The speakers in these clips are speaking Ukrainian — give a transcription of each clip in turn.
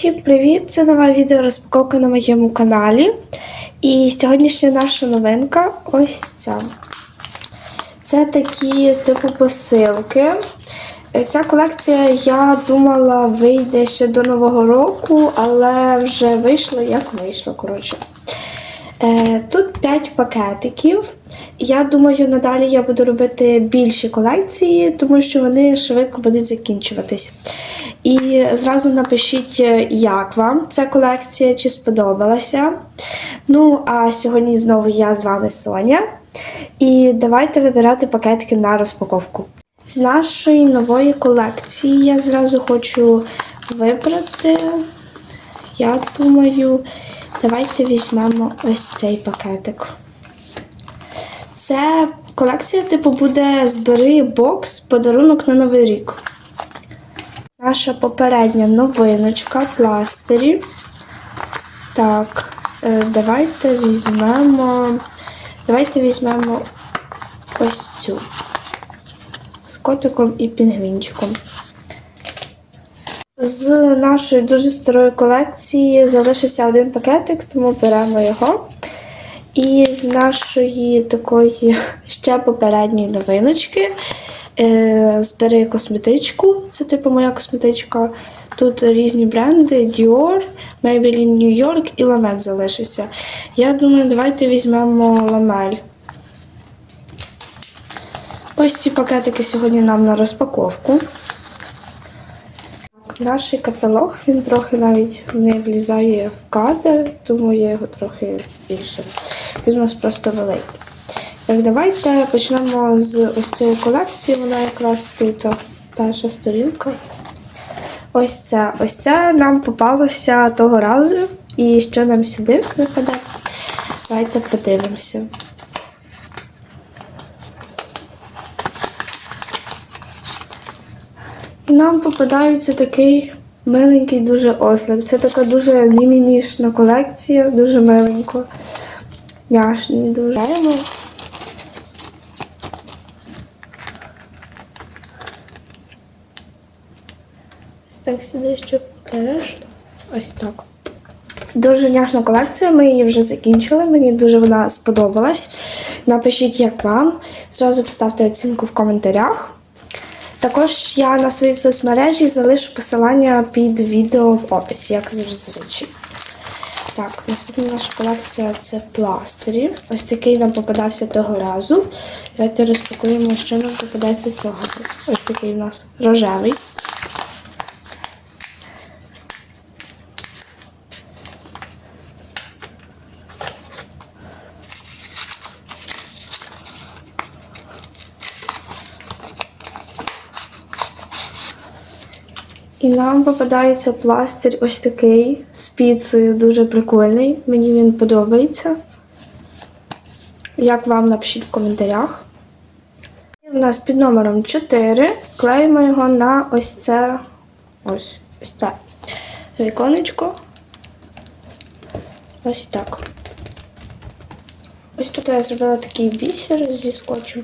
Всім привіт! Це нова відео розпаковка на моєму каналі. І сьогоднішня наша новинка ось ця. Це такі типу посилки. Ця колекція, я думала, вийде ще до Нового року, але вже вийшло, як вийшло. коротше. Е, Тут 5 пакетиків. Я думаю, надалі я буду робити більші колекції, тому що вони швидко будуть закінчуватись. І зразу напишіть, е, як вам ця колекція, чи сподобалася. Ну, а сьогодні знову я з вами Соня. І давайте вибирати пакетики на розпаковку. З нашої нової колекції я зразу хочу вибрати. Я думаю, давайте візьмемо ось цей пакетик. Це колекція, типу, буде збери бокс подарунок на Новий рік. Наша попередня новиночка пластирі. Так, е, давайте візьмемо. Давайте візьмемо ось цю з котиком і пінгвінчиком. З нашої дуже старої колекції залишився один пакетик, тому беремо його. І з нашої такої ще попередньої новиночки збери косметичку. Це типу моя косметичка. Тут різні бренди: Dior, Maybelline New York і Ламель залишився. Я думаю, давайте візьмемо ламель. Ось ці пакетики сьогодні нам на розпаковку. Наш каталог він трохи навіть не влізає в кадр, тому я його трохи збільшила. Він у нас просто великий. Так, давайте почнемо з ось цієї колекції. Вона якраз тут перша сторінка. Ось це. Ось це нам попалося того разу. І що нам сюди випаде? Давайте подивимося. І нам попадається такий миленький дуже ослик. Це така дуже мімімішна колекція, дуже миленько. Няшний дуже. Так сюди ще покажеш. Ось так. Дуже няшна колекція, ми її вже закінчили. Мені дуже вона сподобалась. Напишіть, як вам. Зразу поставте оцінку в коментарях. Також я на своїй соцмережі залишу посилання під відео в описі, як зазвичай. Так, наступна наша колекція це пластирі. Ось такий нам попадався того разу. Давайте розпакуємо, що нам попадається цього разу. Ось такий у нас рожевий. І нам попадається пластир ось такий з піцею, дуже прикольний. Мені він подобається. Як вам напишіть в коментарях. І в нас під номером 4 клеїмо його на ось це ось ось так. Віконечко. Ось так. Ось тут я зробила такий бісер зі скотчем.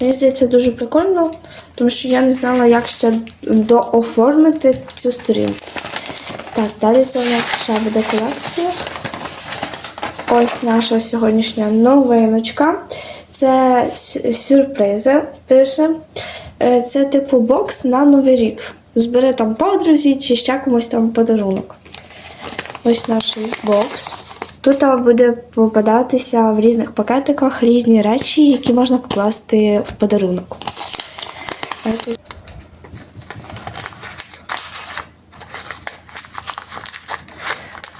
Мені здається, дуже прикольно, тому що я не знала, як ще дооформити цю сторінку. Так, далі це у нас ще буде колекція. Ось наша сьогоднішня новиночка. Це сюрпризи пише. Е, Це типу бокс на Новий рік. Збери там подрузі чи ще комусь там подарунок. Ось наш бокс. Тут буде попадатися в різних пакетиках різні речі, які можна покласти в подарунок.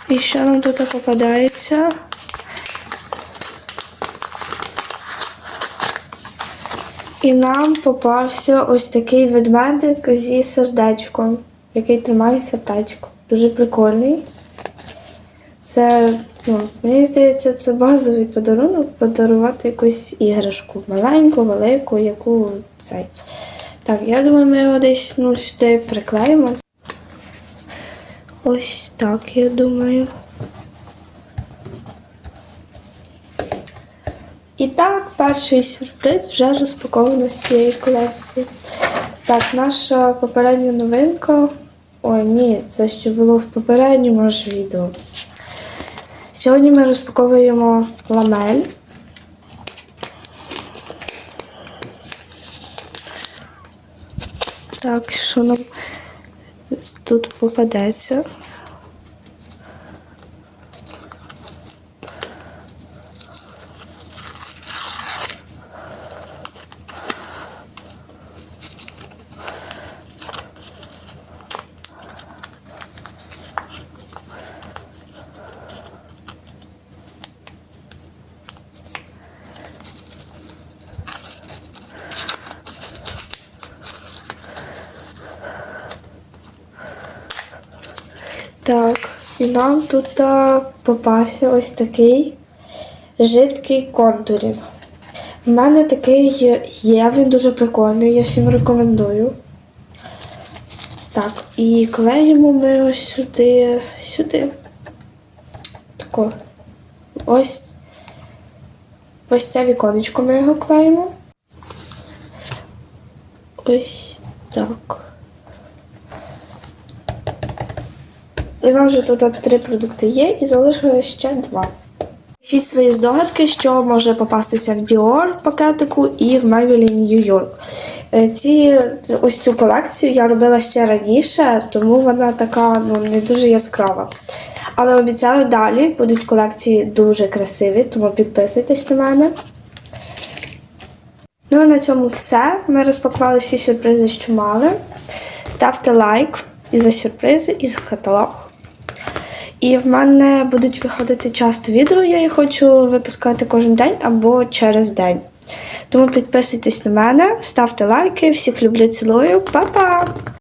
І що нам тут попадається? І нам попався ось такий ведмедик зі сердечком, який тримає сердечко. Дуже прикольний. Це, ну, мені здається, це базовий подарунок подарувати якусь іграшку. Маленьку, велику, яку цей. Так, я думаю, ми його десь ну, сюди приклеїмо. Ось так, я думаю. І так, перший сюрприз вже розпаковано з цієї колекції. Так, наша попередня новинка Ой, ні, це ще було в попередньому ж відео. Сьогодні ми розпаковуємо ламель. Так, що нам тут попадеться? Так, і нам тут попався ось такий жидкий контурінг. В мене такий є, він дуже прикольний, я всім рекомендую. Так, і клеїмо ми ось сюди, сюди. Тако. Ось. Ось це віконечко ми його клеїмо. Ось так. І вам вже тут три продукти є, і залишилось ще два. Пишіть свої здогадки, що може попастися в Dior пакетику і в Maybelline New York. Е, Ці, ось цю колекцію я робила ще раніше, тому вона така ну, не дуже яскрава. Але обіцяю, далі будуть колекції дуже красиві, тому підписуйтесь на мене. Ну на цьому все. Ми розпакували всі сюрпризи, що мали. Ставте лайк і за сюрпризи, і за каталог. І в мене будуть виходити часто відео, я їх хочу випускати кожен день або через день. Тому підписуйтесь на мене, ставте лайки, всіх люблю, цілую, па-па!